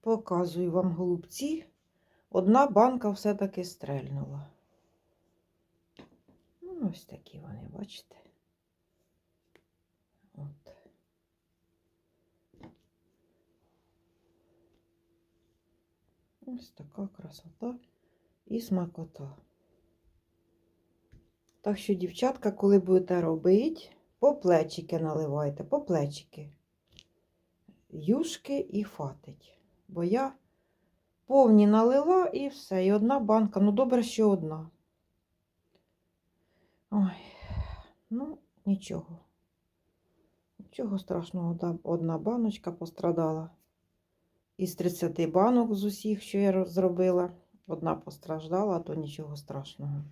Показую вам голубці. Одна банка все-таки стрельнула. Ну, ось такі вони, бачите. От. Ось така красота і смакота. Так що, дівчатка, коли будете робити, по плечики наливайте, по плечики. Юшки і фатить. Бо я повні налила і все. І одна банка. Ну, добре, що одна. Ой, ну, нічого. Нічого страшного, одна баночка пострадала. Із 30 банок з усіх, що я зробила, одна постраждала, а то нічого страшного.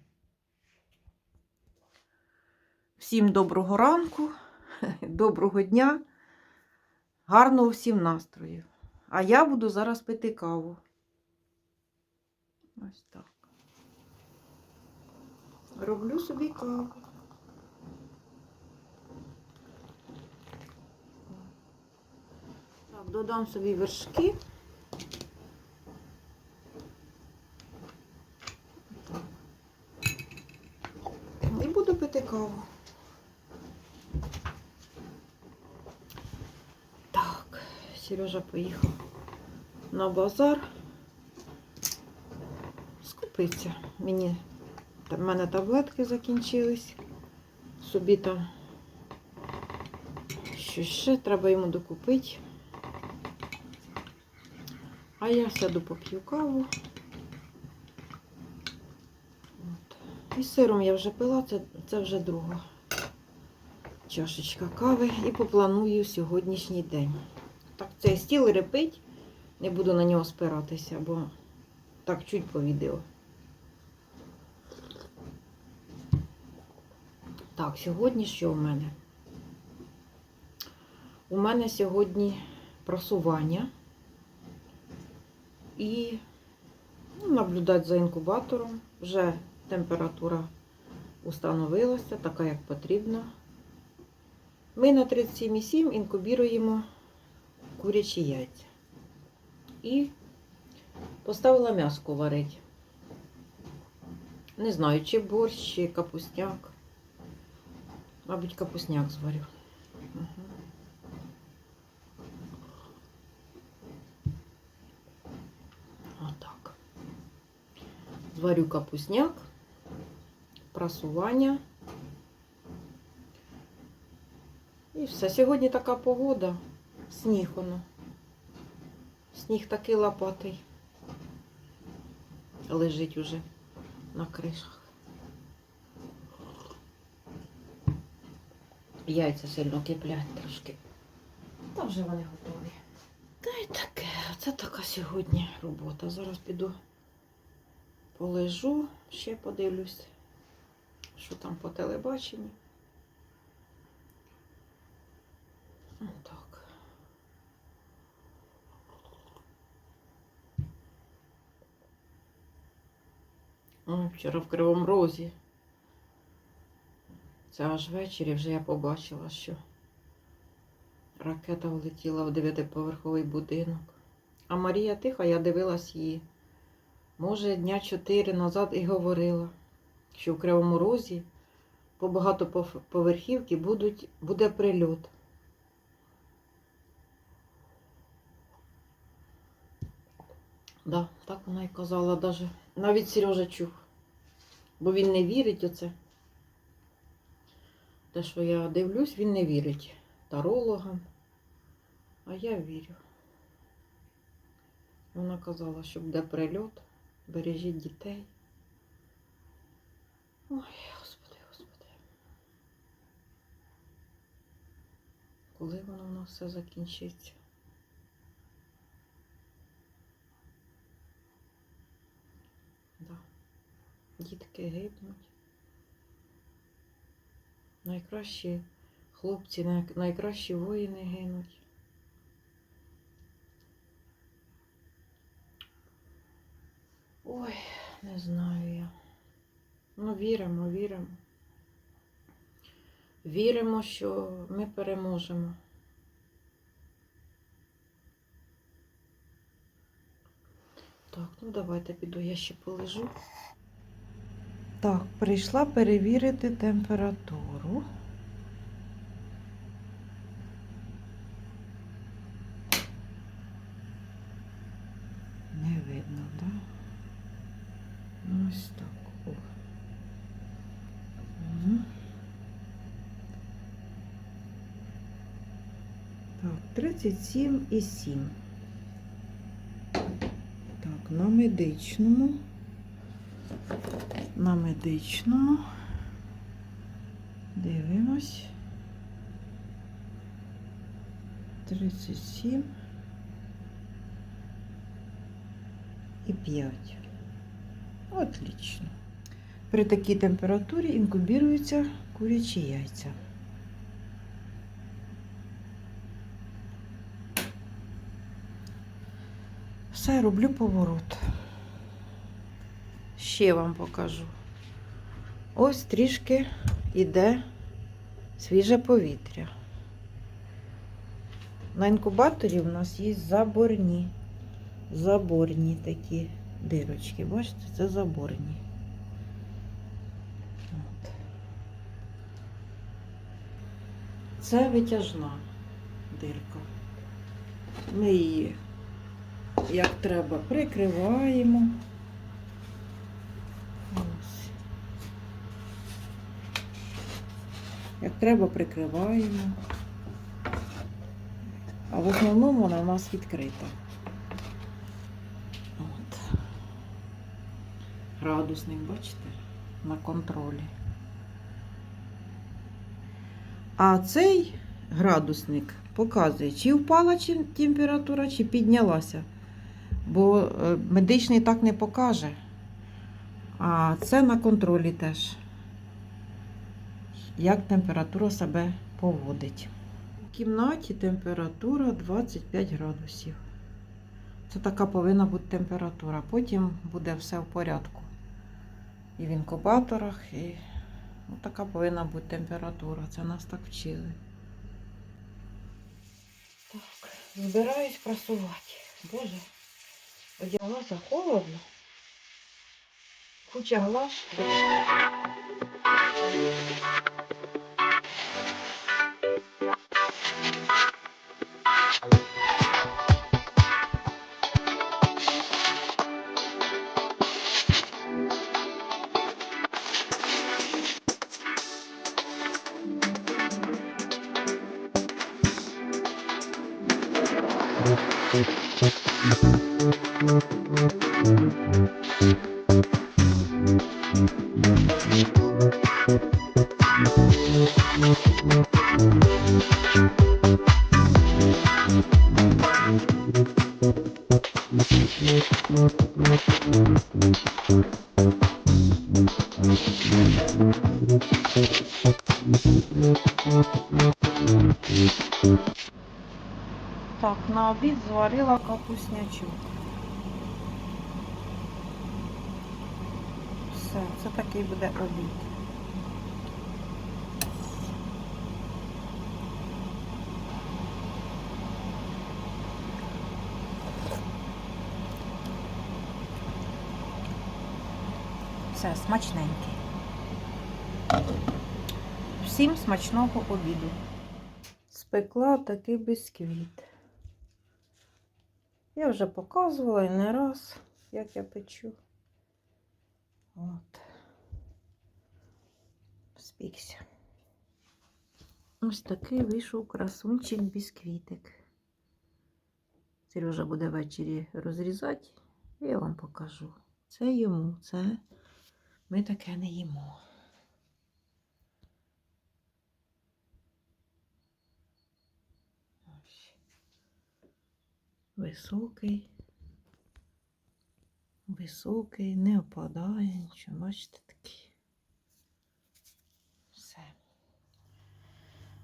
Всім доброго ранку, доброго дня, гарного всім настрою. А я буду зараз пити каву. Ось так. Роблю собі каву. Так, додам собі вершки. І буду пити каву. Так, Сережа поїхав на базар. Скупиться. Мені в мене таблетки закінчились. Собі там що ще треба йому докупити. А я сяду поп'ю каву. От. І сиром я вже пила, це, це вже друга чашечка кави і попланую сьогоднішній день. Цей стіл репить, не буду на нього спиратися, бо так чуть по відео. Так, сьогодні що у мене? У мене сьогодні просування і ну, наблюдати за інкубатором. Вже температура установилася, така як потрібно. Ми на 37,7 інкубіруємо курячі яйця. І поставила м'яско варити. Не знаю, чи борщ, чи капусняк. Мабуть, капусняк зварю. Угу. Отак. Зварю капусняк, прасування. І все. Сьогодні така погода. Сніг воно. Сніг такий лопатий. Лежить уже на кришах. Яйця сильно киплять трошки. Та вже вони готові. Та й таке, це така сьогодні робота. Зараз піду полежу, ще подивлюсь, що там по телебаченню. Так. О, вчора в Кривому Розі. Це аж ввечері вже я побачила, що ракета влетіла в дев'ятиповерховий будинок. А Марія тиха, я дивилась її. Може, дня чотири назад і говорила, що в Кривому Розі по багатоповерхівки буде прильот. Да, так вона і казала даже. Навіть Сережа чув. Бо він не вірить оце. Те, що я дивлюсь, він не вірить тарологам. А я вірю. Вона казала, що буде прильот, бережіть дітей. Ой, господи, господи. Коли воно у нас все закінчиться? Да. Дітки гибнуть. Найкращі хлопці, найкращі воїни гинуть. Ой, не знаю я. Ну, віримо, віримо. Віримо, що ми переможемо. Так, ну давайте піду, я ще полежу. Так, прийшла перевірити температуру. Не видно, так? Да? Ну, ось так. О. Мгм. Так, 37,7. Так, на медичному. На медичному. Дивимось. 37 і 5. Отлично. При такій температурі інкубіруються курячі яйця. Все, роблю поворот. Ще вам покажу. Ось трішки іде свіже повітря. На інкубаторі у нас є заборні. Заборні такі дирочки. Бачите, це заборні. От. Це витяжна дирка. Ми її як треба прикриваємо. Ось. Як треба прикриваємо. А в основному вона у нас відкрита. От. Градусник, бачите, на контролі. А цей градусник показує, чи впала температура, чи піднялася. Бо е, медичний так не покаже. А це на контролі теж. Як температура себе поводить. У кімнаті температура 25 градусів. Це така повинна бути температура. Потім буде все в порядку. І в інкубаторах, і ну, така повинна бути температура. Це нас так вчили. Так, збираюсь прасувати. Боже, одяглася холодно. Куча глаз. Так, зварила капуснячок. Все, це такий буде обід. Все, смачненький. Всім смачного обіду. Спекла такий бісквіт. Я вже показувала і не раз, як я печу. От. Спікся. Ось такий вийшов красунчик бісквітик. Сережа буде ввечері розрізати, і я вам покажу. Це йому, це ми таке не їмо. Високий. Високий, не опадає нічого. Бачите такий. Все.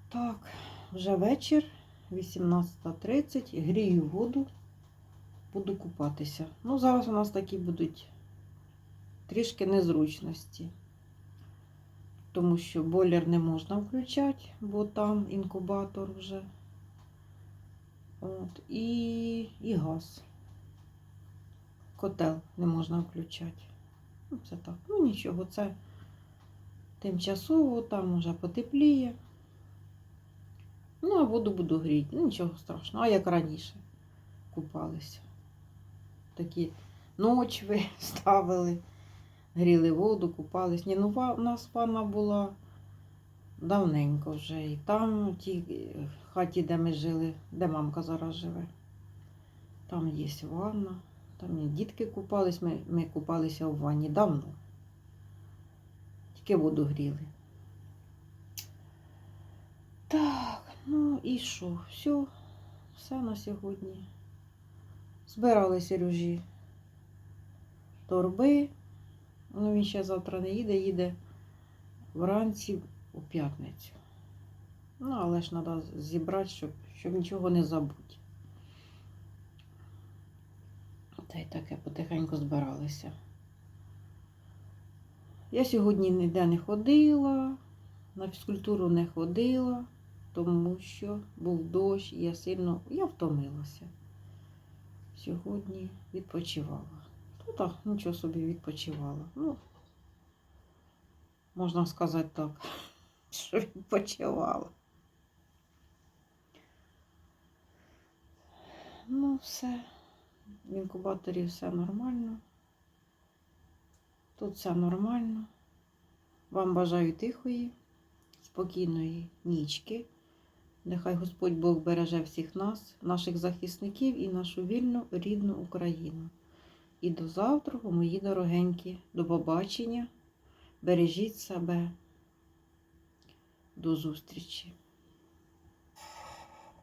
Так, вже вечір, 18.30. Грію воду. Буду купатися. Ну, зараз у нас такі будуть трішки незручності. Тому що бойлер не можна включати, бо там інкубатор вже. От, і, і газ. котел не можна включати. Ну, це так. Ну нічого, це тимчасово, там уже потепліє. Ну, а воду буду гріти. Ну, нічого страшного. А як раніше купалися. Такі ночви ставили, гріли воду, купались. Ні, ну у нас ванна була давненько вже. І там, в тій е, хаті, де ми жили, де мамка зараз живе. Там є ванна. Там і дітки купались, ми, ми купалися у ванні давно. Тільки воду гріли. Так, ну і що? Все, все на сьогодні. Збирали Сережі торби. Ну, він ще завтра не їде, їде вранці у п'ятницю. Ну, але ж треба зібрати, щоб, щоб нічого не забути. Та й таке потихеньку збиралися. Я сьогодні ніде не ходила, на фізкультуру не ходила, тому що був дощ, і я сильно я втомилася. Сьогодні відпочивала. Ну так, нічого собі відпочивала. Ну, можна сказати так, що відпочивала. Ну, все. В інкубаторі все нормально. Тут все нормально. Вам бажаю тихої, спокійної нічки. Нехай Господь Бог береже всіх нас, наших захисників і нашу вільну рідну Україну. І до завтра, мої дорогенькі, до побачення. Бережіть себе. До зустрічі.